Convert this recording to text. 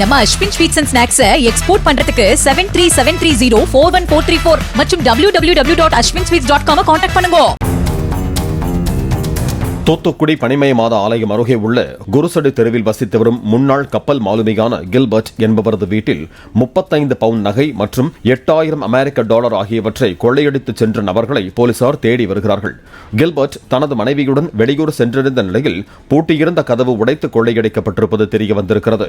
நம்ம Ashwin sweets and snacks export பண்றதுக்கு seven three seven three zero four one four three four மற்றும் W W W dot Ashwin sweets dot com contact பண்ணுங்க. தூத்துக்குடி பனிமயமாத ஆலயம் அருகே உள்ள குருசடு தெருவில் வசித்து வரும் முன்னாள் கப்பல் மாலுமியான கில்பர்ட் என்பவரது வீட்டில் முப்பத்தைந்து பவுண்ட் நகை மற்றும் எட்டாயிரம் அமெரிக்க டாலர் ஆகியவற்றை கொள்ளையடித்து சென்ற நபர்களை போலீசார் தேடி வருகிறார்கள். கில்பர்ட் தனது மனைவியுடன் வெளியூர் சென்றிருந்த நிலையில் பூட்டியிருந்த கதவு உடைத்து கொள்ளையடிக்கப்பட்டிருப்பது தெரிய வந்திருக்கிறது